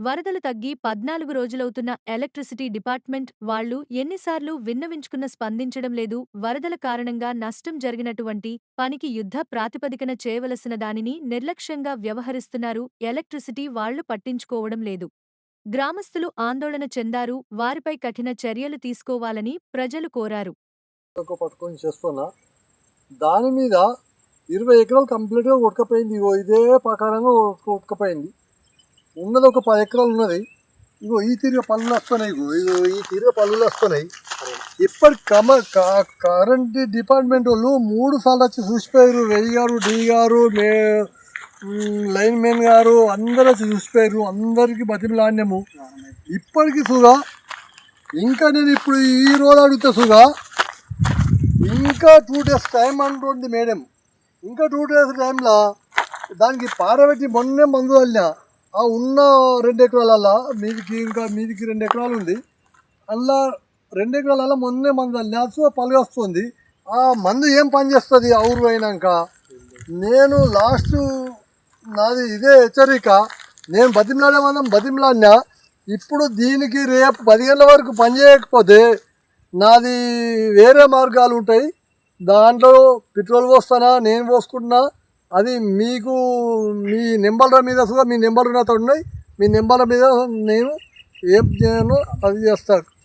వరదలు తగ్గి పద్నాలుగు రోజులవుతున్న ఎలక్ట్రిసిటీ డిపార్ట్మెంట్ వాళ్ళు ఎన్నిసార్లు విన్నవించుకున్న స్పందించడం లేదు. వరదల కారణంగా నష్టం జరిగినటువంటి పనికి యుద్ధ ప్రాతిపదికన చేయవలసిన దానిని నిర్లక్ష్యంగా వ్యవహరిస్తున్నారు. ఎలక్ట్రిసిటీ వాళ్ళు పట్టించుకోవడం లేదు. గ్రామస్తులు ఆందోళన చెందారు. వారిపై కఠిన చర్యలు తీసుకోవాలని ప్రజలు కోరారు. పట్టుకొని చేస్తున్నా. దాని మీద ఇరవై ఎకరాలు కంప్లీట్గా ఉడకపోయింది ఇదే ప్రకారంగా ఉడకపోయింది ఉన్నది ఒక పది ఎకరాలు ఉన్నది. ఇగో ఈ తిరిగి పళ్ళు వస్తున్నాయి ఇగో. ఈ తిరిగి పళ్ళు వస్తున్నాయి. ఇప్పటి కమ కరెంట్ డిపార్ట్మెంట్ వాళ్ళు మూడు సార్లు వచ్చి చూసిపోయారు. రెయ్యి గారు డి గారు మే లైన్ మెన్ గారు అందరూ వచ్చి చూసిపోయారు. అందరికీ బతిమలాడినాము. ఇప్పటికీ సుగా ఇంకా నేను ఇప్పుడు ఈ రోజు అడిగితే సుగా ఇంకా టూ డేస్ టైం అంటుంది మేడం. ఇంకా టూ డేస్ టైంలో దానికి పారబెట్టి మొన్నే మందు చల్లినా ఆ ఉన్న రెండు ఎకరాలల్లో మీదికి ఇంకా మీదికి రెండు ఎకరాలు ఉంది. అందులో రెండు ఎకరాలలో మొన్నే మందు చల్లినా సో పలుగొస్తుంది ఆ మందు ఏం పని చేస్తుంది ఊరు అయినాక నేను లాస్ట్ నాది ఇదే హెచ్చరిక. నేను బతిమలాడే మనం బతిమలాడినా ఇప్పుడు దీనికి రేపు పది గంటల వరకు పని చేయకపోతే నాది వేరే మార్గాలు ఉంటాయి. దాంట్లో పెట్రోల్ పోస్తానా నేను పోసుకుంటున్నా అది మీకు మీ నెంబర్ల మీద కూడా మీ నెంబర్ నాతో ఉన్నాయి. మీ నెంబర్ల మీద నేను ఏం చేయను అది చేస్తాను.